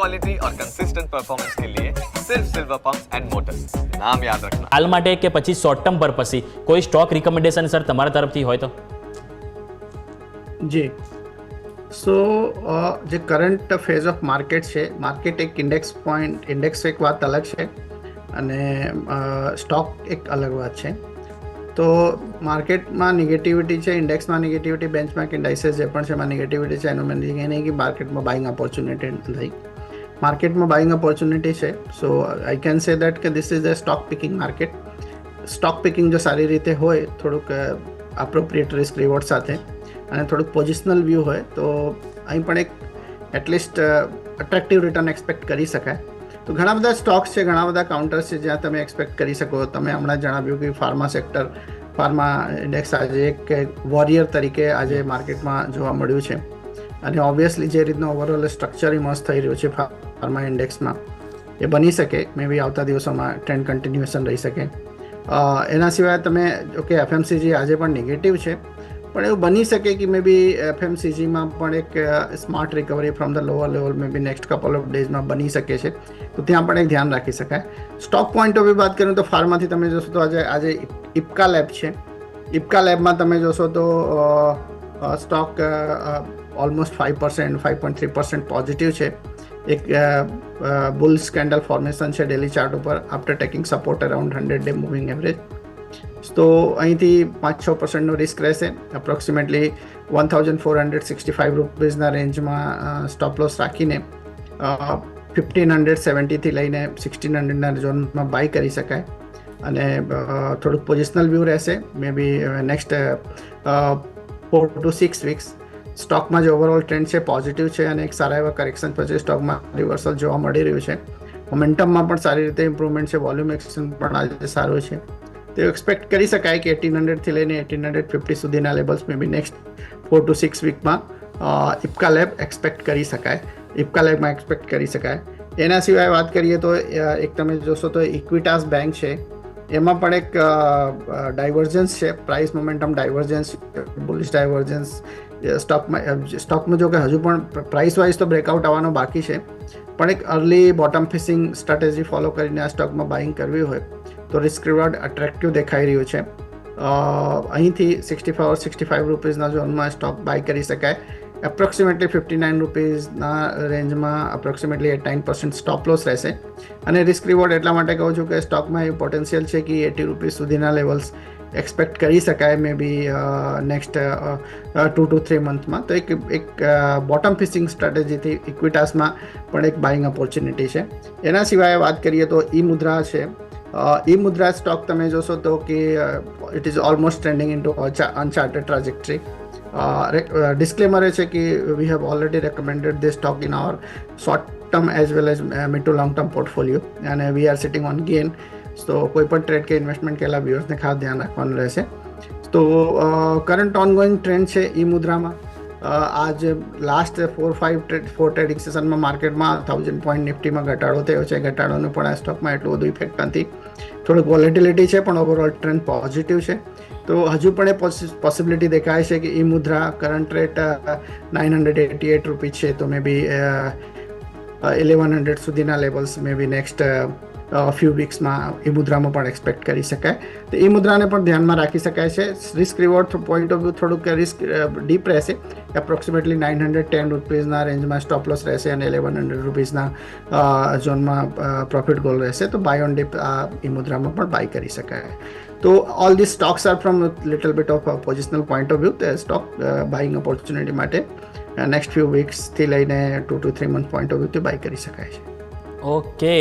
Quality और consistent performance के लिए सिर्फ सिल्वर पंप्स एंड मोटर्स नाम याद रखना હાલ માટે કે પછી શોર્ટ ટર્મ પર્પસથી કોઈ સ્ટોક રિકમેન્ડેશન સર તમારા તરફથી હોય તો જી સો જે કરંટ ફેઝ ઓફ માર્કેટ છે માર્કેટ એક ઇન્ડેક્સ પોઈન્ટ ઇન્ડેક્સ એક વાત અલગ છે અને સ્ટોક એક અલગ વાત છે તો માર્કેટમાં નેગેટિવિટી છે ઇન્ડેક્સમાં નેગેટિવિટી બેન્ચમાર્ક ઇન્ડાઇસીસ જે પણ છે એમાં નેગેટિવિટી છે એનું મેન એ નહીં કે માર્કેટમાં બાઇંગ ઓપોર્ચ્યુનિટી થઈ માર્કેટમાં બાઇંગ ઓપોર્ચ્યુનિટી છે. So I can say that કે this is a stock picking market stock picking જો સારી રીતે હોય, થોડુંક અપ્રોપ્રિએટ રિસ્ક રિવોર્ડ સાથે અને થોડુંક પોઝિશનલ વ્યૂ હોય, તો અહીં પણ એક એટલીસ્ટ અટ્રેક્ટિવ રિટર્ન એક્સપેક્ટ કરી શકાય. તો ઘણા બધા સ્ટોક્સ છે, ઘણા બધા કાઉન્ટર્સ છે જ્યાં તમે એક્સપેક્ટ કરી શકો. તમે હમણાં જણાવ્યું કે ફાર્મા સેક્ટર ફાર્મા ઇન્ડેક્સ આજે એક વોરિયર તરીકે આજે માર્કેટમાં જોવા મળ્યું છે. અને ઓબ્વિયસલી જે રીતનો ઓવરઓલ સ્ટ્રક્ચર ઇમર્સ થઈ રહ્યું છે ફાર્મા ઇન્ડેક્સમાં એ બની શકે મે બી આવતા દિવસોમાં ટ્રેન્ડ કન્ટિન્યુએશન રહી શકે. એના સિવાય તમે ઓકે એફએમસીજી આજે પણ નેગેટિવ છે, પણ એવું બની શકે કે મે બી એફએમસીજીમાં પણ એક smart recovery from the lower level maybe next couple of ડેઝમાં બની શકે છે, તો ત્યાં પણ એક ધ્યાન રાખી શકાય. સ્ટોક પોઈન્ટ ઓફ વાત કરીએ તો ફાર્માથી તમે જોશો તો આજે આજે ઇપકા લેબ છે. ઇપકા લેબમાં તમે જોશો તો stock almost five percent five point three percent positive છે. એક બુલ સ્કેન્ડલ ફોર્મેશન છે ડેલી ચાર્ટ ઉપર after taking support around hundred day moving average તો અહીંથી પાંચ છ પર્સન્ટનો રિસ્ક રહેશે. Approximately one thousand four hundred sixty five રૂપીઝના રેન્જમાં સ્ટોપ લોસ રાખીને ફિફ્ટીન હંડ્રેડ સેવન્ટીથી લઈને સિક્સટીન હંડ્રેડના ઝોનમાં બાય કરી શકાય. અને થોડુંક પોઝિશનલ વ્યૂ રહેશે. Maybe next four to six weeks સ્ટોકમાં જે ઓવરઓલ ટ્રેન્ડ છે પોઝિટિવ છે અને એક સારા એવા કરેક્શન પછી સ્ટોકમાં રિવર્સલ જોવા મળી રહ્યું છે. મોમેન્ટમમાં પણ સારી રીતે ઇમ્પ્રુવમેન્ટ છે વોલ્યુમ એક્શન પણ આજે સારું છે. તો એક્સપેક્ટ કરી શકાય કે એટીન હંડ્રેડથી લઈને એટીન હંડ્રેડ ફિફ્ટી સુધીના levels maybe next four to six વીકમાં ઇપકા લેબ એક્સપેક્ટ કરી શકાય. ઇપકા લેબમાં એક્સપેક્ટ કરી શકાય. એના સિવાય વાત કરીએ તો એક તમે જોશો તો ઇક્વિટાસ બેંક છે. એમાં પણ એક ડાયવર્જન્સ છે price momentum divergence bullish divergence સ્ટોકમાં સ્ટોકમાં જો કે હજુ પણ પ્રાઇસ વાઇઝ તો બ્રેકઆઉટ આવવાનો બાકી છે. પણ એક early bottom fishing strategy follow કરીને આ સ્ટોકમાં બાઇંગ કરવી હોય, તો રિસ્ક રિવોર્ડ અટ્રેક્ટિવ દેખાઈ રહ્યું છે. અહીંથી સિક્સટી ફાઈવ સિક્સટી ફાઈવ રૂપીઝના ઝોનમાં સ્ટોક બાય કરી શકાય. એપ્રોક્સિમેટલી ફિફ્ટી નાઇન રૂપીઝના રેન્જમાં approximately at nine percent stop loss રહેશે. અને રિસ્ક રિવોર્ડ એટલા માટે કહું છું કે સ્ટોકમાં એ પોટેન્શિયલ છે કે એટી રૂપીઝ સુધીના લેવલ્સ એક્સપેક્ટ કરી શકાય maybe next two two three મંથમાં તો એક એક બોટમ ફિશિંગ સ્ટ્રેટેજીથી ઇક્વિટાસમાં પણ એક બાઇંગ ઓપોર્ચ્યુનિટી છે. એના સિવાય વાત કરીએ તો ઈ મુદ્રા છે. ઈ મુદ્રા સ્ટોક તમે જોશો તો કે it is almost trending into uncharted trajectory disclaimer એ છે કે we have already recommended this stock in our short term as well as mid to long term portfolio અને we are sitting on gain તો કોઈ પણ trade કે investment કેલા વ્યૂઅર્સને ખાસ ધ્યાન રાખવાનું રહેશે તો કરંટ ઓનગોઈંગ ટ્રેન્ડ છે ઈ મુદ્રામાં આજ last four five four trading સેશનમાં માર્કેટમાં થાઉઝન્ડ પોઈન્ટ નિફ્ટીમાં ઘટાડો થયો છે. ઘટાડોનું પણ આ સ્ટોકમાં એટલું બધું ઇફેક્ટ નથી. થોડુંક વોલેટિલિટી છે, પણ ઓવરઓલ ટ્રેન્ડ પોઝિટિવ છે. તો હજુ પણ એ પોસિબિલિટી દેખાય છે કે eMudhra current rate nine hundred eighty eight rupee છે. તો મે બી ઇલેવન હંડ્રેડ સુધીના લેવલ્સ મે બી નેક્સ્ટ ફ્યુ વીક્સમાં એ મુદ્રામાં પણ એક્સપેક્ટ કરી શકાય. તો એ મુદ્રાને પણ ધ્યાનમાં રાખી શકાય છે. Risk reward point of view થોડુંક રિસ્ક ડીપ રહેશે. એપ્રોક્સિમેટલી નાઇન હંડ્રેડ ટેન રૂપીઝના રેન્જમાં સ્ટોપ રહેશે અને ઇલેવન હંડ્રેડ રૂપીઝના ઝોનમાં પ્રોફિટ ગોલ રહેશે. તો બાય ઓન ડીપ આ એ મુદ્રામાં પણ બાય કરી શકાય. તો all the stocks are from little bit of positional point of view stock buying opportunity માટે નેક્સ્ટ ફ્યુ વીક્સથી લઈને two two three month point of વ્યૂથી buy કરી શકાય છે. ઓકે